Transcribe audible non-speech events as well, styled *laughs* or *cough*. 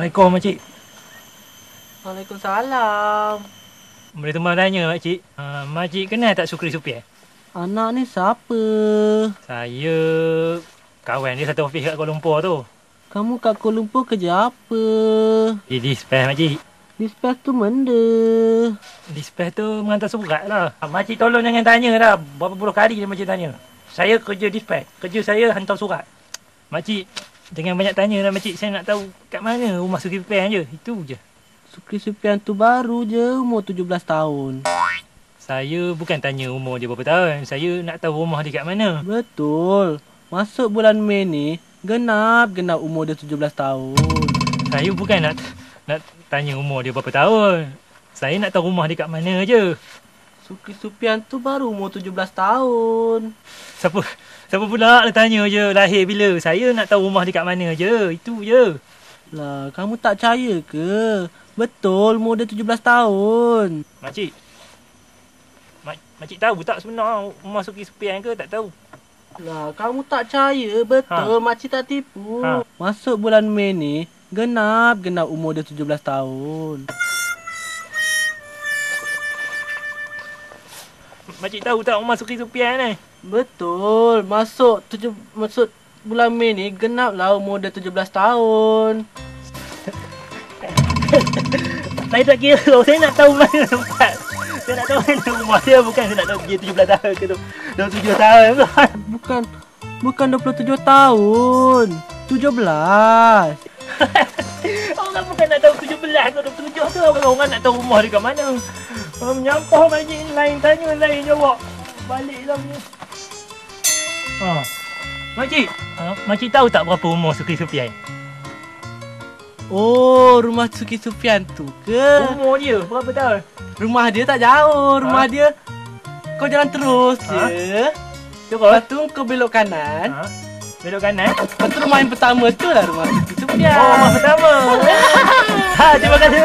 Assalamualaikum makcik. Waalaikumsalam. Boleh tumpang tanya makcik. Uh, makcik kenal tak Sukri Supian? Anak ni siapa? Saya kawan dia satu ofis kat Kuala Lumpur tu. Kamu kat Kuala Lumpur kerja apa? Di dispatch makcik. Dispatch tu benda. Dispatch tu mengantar surat lah. Ah, Makcik tolong jangan tanya dah. Berapa puluh kali dia makcik tanya. Saya kerja dispatch. Kerja saya hantar surat. Makcik, jangan banyak tanya lah makcik. Saya nak tahu kat mana rumah Sukri Supian je. Itu je. Sukri Supian tu baru je umur 17 tahun. Saya bukan tanya umur dia berapa tahun. Saya nak tahu rumah dia kat mana. Betul. Masuk bulan Mei ni, genap-genap umur dia 17 tahun. Saya bukan nak nak tanya umur dia berapa tahun. Saya nak tahu rumah dia kat mana je. Sukri Supian tu baru umur 17 tahun. Siapa siapa pula nak tanya je lahir bila. Saya nak tahu rumah dia kat mana je. Itu je. Lah, kamu tak percaya ke? Betul, umur dia 17 tahun. Makcik. Mak, makcik tahu tak sebenar rumah Suki Supian ke? Tak tahu. Lah, kamu tak percaya. Betul, Ha. makcik tak tipu. Ha. Masuk bulan Mei ni, genap-genap umur dia 17 tahun. Makcik tahu tak rumah Suki Supian ni? Betul, masuk tujuh, masuk bulan Mei ni, genaplah umur dia 17 tahun. *laughs* Saya tak kira. Saya nak tahu mana tempat. Saya nak tahu mana rumah dia. Bukan saya nak tahu dia 17 tahun ke tu. 27 tahun ke. *laughs* Bukan, bukan 27 tahun. 17. *laughs* Orang bukan nak tahu 17 ke 27 tu. Orang nak tahu rumah dia kat mana. Orang menyampah makcik ni. Lain tanya, lain jawab. Balik lah punya. Ha. Makcik, ha, makcik tahu tak berapa umur Suki Supian? Oh, rumah Suki Sufian tu ke? Umur dia berapa tahun? Rumah dia tak jauh. Rumah Ha? dia kau jalan terus Ha? je. Cuba. Lepas tu kau belok kanan. Ha? Belok kanan. Lepas tu rumah yang pertama tu lah rumah Suki Sufian. Oh, rumah pertama. *laughs* ha, terima kasih.